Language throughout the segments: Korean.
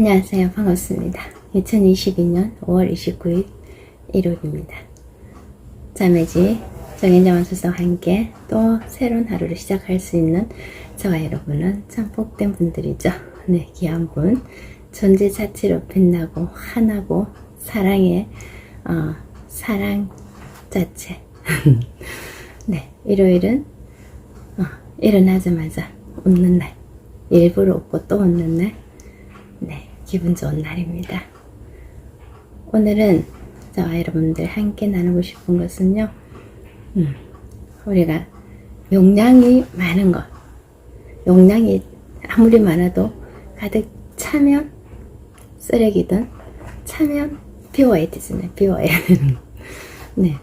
안녕하세요. 반갑습니다. 2022년 5월 29일 일요일입니다. 자매지 정인자원 수사와 함께 또 새로운 하루를 시작할 수 있는 저와 여러분은 참 복된 분들이죠. 네, 귀한 분. 존재 자체로 빛나고 하나고 사랑의 어, 사랑 자체. 네, 일요일은 어, 일어나자마자 웃는 날. 일부러 웃고 또 웃는 날. 네, 기분 좋은 날입니다. 오늘은 저와 여러분들 함께 나누고 싶은 것은요, 음, 우리가 용량이 많은 것, 용량이 아무리 많아도 가득 차면 쓰레기든 차면 비워야 되잖아요. 비워야 되는. 네.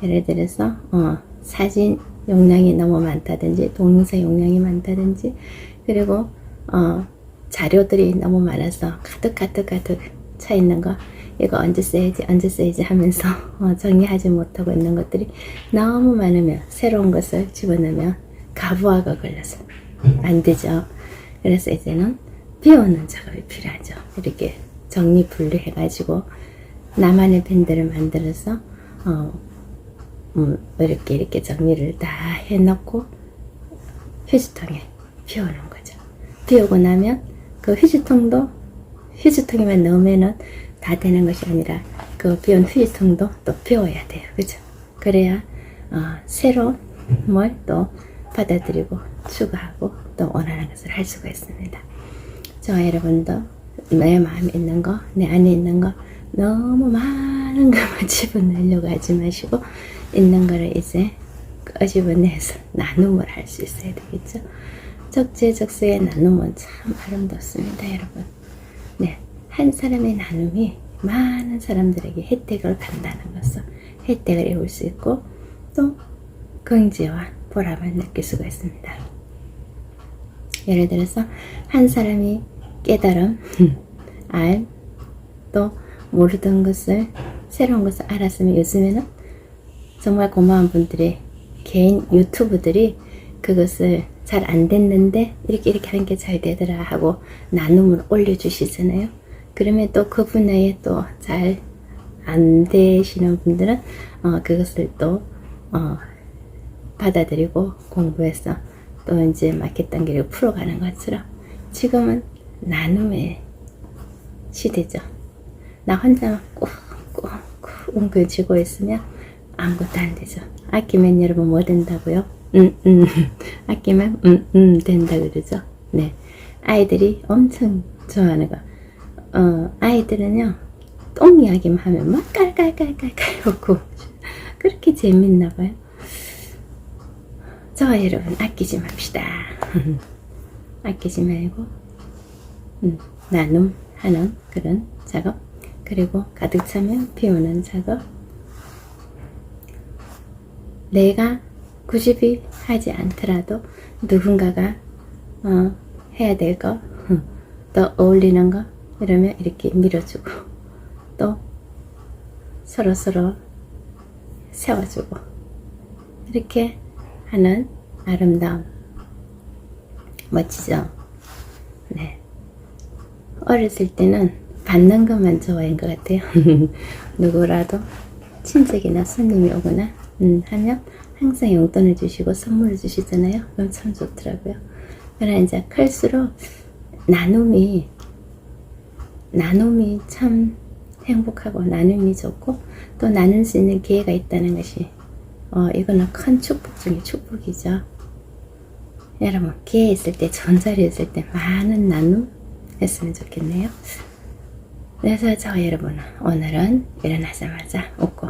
예를 들어서, 어, 사진 용량이 너무 많다든지, 동영상 용량이 많다든지, 그리고, 어, 자료들이 너무 많아서 가득 가득 가득 차 있는 거 이거 언제 써야지 언제 써야지 하면서 어, 정리하지 못하고 있는 것들이 너무 많으면 새로운 것을 집어넣으면 가부화가 걸려서 안 되죠. 그래서 이제는 비우는 작업이 필요하죠. 이렇게 정리 분류해가지고 나만의 밴드를 만들어서 어, 음, 이렇게 이렇게 정리를 다 해놓고 휴지통에 비우는 거죠. 비우고 나면 그 휴지통도 휴지통에만 넣으면은 다 되는 것이 아니라 그 비운 휴지통도 또 비워야 돼요. 그죠? 그래야 어, 새로운 뭘 또 받아들이고 추가하고 또 원하는 것을 할 수가 있습니다. 저와 여러분도 내 마음에 있는 거, 내 안에 있는 거 너무 많은 것만 집어넣으려고 하지 마시고 있는 거를 이제 끄집어내서 나눔을 할 수 있어야 되겠죠. 적재적소의 나눔은 참 아름답습니다, 여러분. 네, 한 사람의 나눔이 많은 사람들에게 혜택을 간다는 것을 혜택을 입을 수 있고 또 긍지와 보람을 느낄 수가 있습니다. 예를 들어서 한 사람이 깨달음, 알, 또 모르던 것을 새로운 것을 알았으면 요즘에는 정말 고마운 분들이 개인 유튜브들이 그것을 잘 안 됐는데 이렇게 이렇게 하는 게 잘 되더라 하고 나눔을 올려주시잖아요. 그러면 또 그 분야에 또 잘 안 되시는 분들은 어, 그것을 또 어, 받아들이고 공부해서 또 이제 마켓 단계를 풀어가는 것처럼 지금은 나눔의 시대죠. 나 혼자 꾹꾹꾹 웅크쥐고 있으면 아무것도 안 되죠. 아끼면 여러분 뭐 된다고요? 음, 음. 아끼면 음, 음 된다 그러죠. 네. 아이들이 엄청 좋아하는 거. 어, 아이들은요, 똥 이야기만 하면 막 깔깔깔깔깔 웃고 그렇게 재밌나 봐요. 저와 여러분 아끼지 맙시다. 아끼지 말고 음, 나눔하는 그런 작업 그리고 가득 차면 비우는 작업 내가 굳이 하지 않더라도 누군가가 어, 해야 될 거, 또 어울리는 거 이러면 이렇게 밀어주고 또 서로 서로 세워주고 이렇게 하는 아름다움 멋지죠? 네. 어렸을 때는 받는 것만 좋아한 것 같아요. 누구라도 친척이나 손님이 오거나 음, 하면 항상 용돈을 주시고 선물을 주시잖아요. 그럼 참 좋더라고요. 그러나 이제 클수록 나눔이 나눔이 참 행복하고 나눔이 좋고 또 나눌 수 있는 기회가 있다는 것이 어, 이거는 큰 축복 중에 축복이죠. 여러분 기회 있을 때 좋은 자리 있을 때 많은 나눔 했으면 좋겠네요. 그래서 저 여러분은 오늘은 일어나자마자 웃고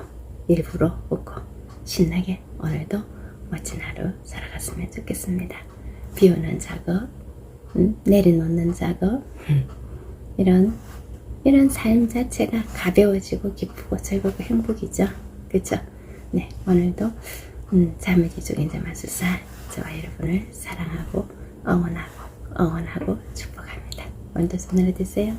일부러 웃고 신나게 오늘도 멋진 하루 살아갔으면 좋겠습니다. 비우는 작업, 음, 내려놓는 작업, 이런 이런 삶 자체가 가벼워지고 기쁘고 즐겁고 행복이죠. 그죠? 네, 오늘도 음, 자매지 쪽인 자마수사 저와 여러분을 사랑하고 응원하고 응원하고 축복합니다. 오늘도 좋은 되세요.